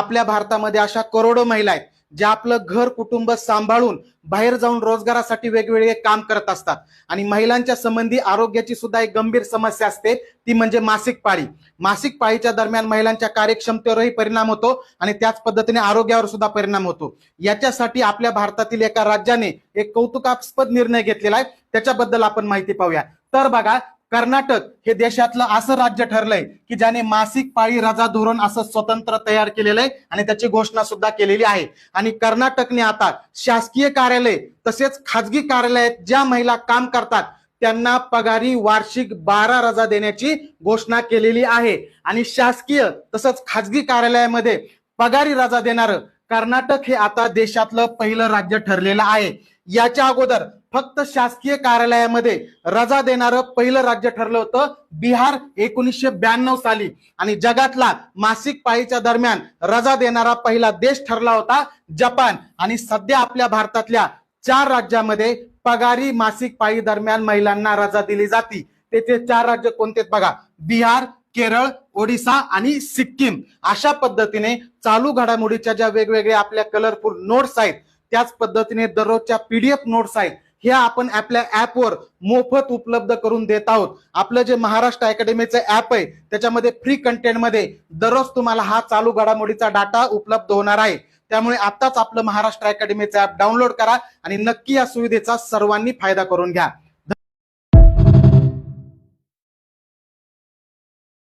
आपल्या भारतामध्ये अशा करोडो महिला आहेत ज्या आपलं घर कुटुंब सांभाळून बाहेर जाऊन रोजगारासाठी वेगवेगळे काम करत असतात. आणि महिलांच्या संबंधी आरोग्याची सुद्धा एक गंभीर समस्या असते ती म्हणजे मासिक पाळी. मासिक पाळीच्या दरम्यान महिलांच्या कार्यक्षमतेवरही परिणाम होतो आणि त्याच पद्धतीने आरोग्यावर सुद्धा परिणाम होतो. याच्यासाठी आपल्या भारतातील एका राज्याने एक कौतुकास्पद निर्णय घेतलेला आहे त्याच्याबद्दल आपण माहिती पाहूया. तर बघा कर्नाटक हे देशातलं असं राज्य ठरलंय की ज्याने मासिक पाळी रजा धोरण असं स्वतंत्र तयार केलेलं आहे आणि त्याची घोषणा सुद्धा केलेली आहे. आणि कर्नाटकने आता शासकीय कार्यालय तसेच खाजगी कार्यालयात ज्या महिला काम करतात त्यांना पगारी वार्षिक बारा रजा देण्याची घोषणा केलेली आहे. आणि शासकीय तसंच खाजगी कार्यालयामध्ये पगारी रजा देणारं कर्नाटक हे आता देशातलं पहिलं राज्य ठरलेलं आहे. याच्या अगोदर फक्त शासकीय कार्यालयामध्ये रजा देणारं पहिलं राज्य ठरलं होतं बिहार एकोणीसशे ब्याण्णव साली. आणि जगातला मासिक पाळीच्या दरम्यान रजा देणारा पहिला देश ठरला होता जपान. आणि सध्या आपल्या भारतातल्या चार राज्यामध्ये पगारी मासिक पाळी दरम्यान महिलांना रजा दिली जाती. त्याचे चार राज्य कोणते बघा? बिहार केरळ ओडिसा आणि सिक्कीम. अशा पद्धतीने चालू घडामोडीच्या ज्या वेगवेगळ्या आपल्या कलरफुल नोट्स आहेत त्याच पद्धतीने दररोजच्या पीडीएफ नोट्स आहेत. ह्या आपण आपल्या ऍपवर मोफत उपलब्ध करून देत आहोत. आपलं जे महाराष्ट्र अकॅडमीचं ऍप आहे त्याच्यामध्ये फ्री कंटेंटमध्ये दररोज तुम्हाला हा चालू घडामोडीचा डाटा उपलब्ध होणार आहे. त्यामुळे आताच आपलं महाराष्ट्र अकॅडमीचं ऍप डाउनलोड करा आणि नक्की या सुविधेचा सर्वांनी फायदा करून घ्या.